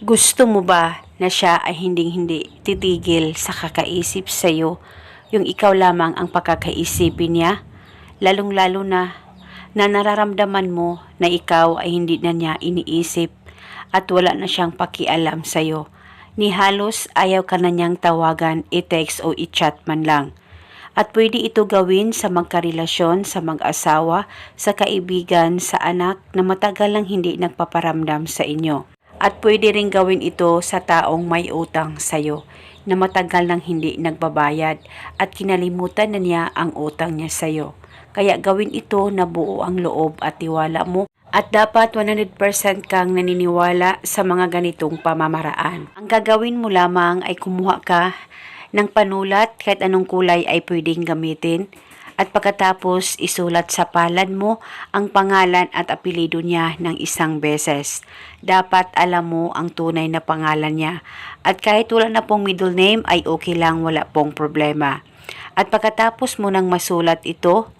Gusto mo ba na siya ay hinding-hindi titigil sa kakaisip sa'yo yung ikaw lamang ang pagkakaisipin niya? Lalong-lalo na na nararamdaman mo na ikaw ay hindi na niya iniisip at wala na siyang pakialam sa'yo. Ni halos ayaw ka na niyang tawagan, i-text o i-chat man lang. At pwede ito gawin sa magkarelasyon, sa mag-asawa, sa kaibigan, sa anak na matagal lang hindi nagpaparamdam sa inyo. At pwede rin gawin ito sa taong may utang sa'yo na matagal nang hindi nagbabayad at kinalimutan na niya ang utang niya sa'yo. Kaya gawin ito na buo ang loob at tiwala mo at dapat 100% kang naniniwala sa mga ganitong pamamaraan. Ang gagawin mo lamang ay kumuha ka ng panulat kahit anong kulay ay pwedeng gamitin at pagkatapos isulat sa palad mo ang pangalan at apelido niya ng isang beses. Dapat alam mo ang tunay na pangalan niya at kahit wala na pong middle name ay okay lang wala pong problema. At pagkatapos mo nang masulat ito,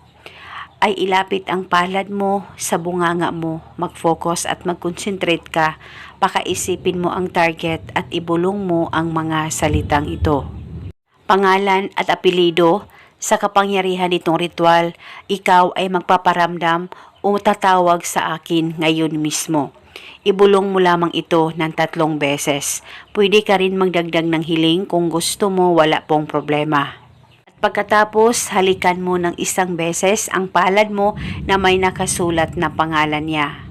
ay ilapit ang palad mo sa bunganga mo, mag-focus at mag-concentrate ka, pakaisipin mo ang target at ibulong mo ang mga salitang ito. Pangalan at apelido, sa kapangyarihan nitong ritual, ikaw ay magpaparamdam o tatawag sa akin ngayon mismo. Ibulong mo lamang ito ng tatlong beses. Pwede ka rin magdagdag ng hiling kung gusto mo wala pong problema. At pagkatapos, halikan mo ng isang beses ang palad mo na may nakasulat na pangalan niya.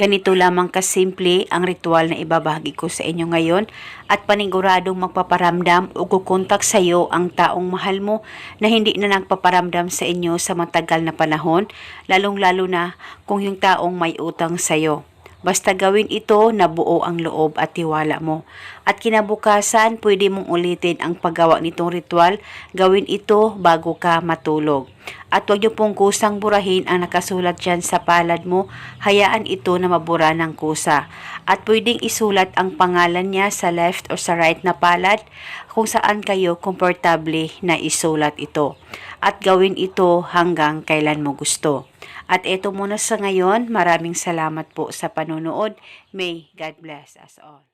Ganito lamang kasimple ang ritual na ibabahagi ko sa inyo ngayon at paniguradong magpaparamdam o kukontak sa iyo ang taong mahal mo na hindi na nagpaparamdam sa inyo sa matagal na panahon, lalong-lalo na kung yung taong may utang sa iyo. Basta gawin ito na buo ang loob at tiwala mo. At kinabukasan, pwede mong ulitin ang paggawa nitong ritual. Gawin ito bago ka matulog. At huwag niyo pong kusang burahin ang nakasulat dyan sa palad mo. Hayaan ito na mabura ng kusa. At pwedeng isulat ang pangalan niya sa left or sa right na palad kung saan kayo komportable na isulat ito. At gawin ito hanggang kailan mo gusto. At ito muna sa ngayon. Maraming salamat po sa panonood. May God bless us all.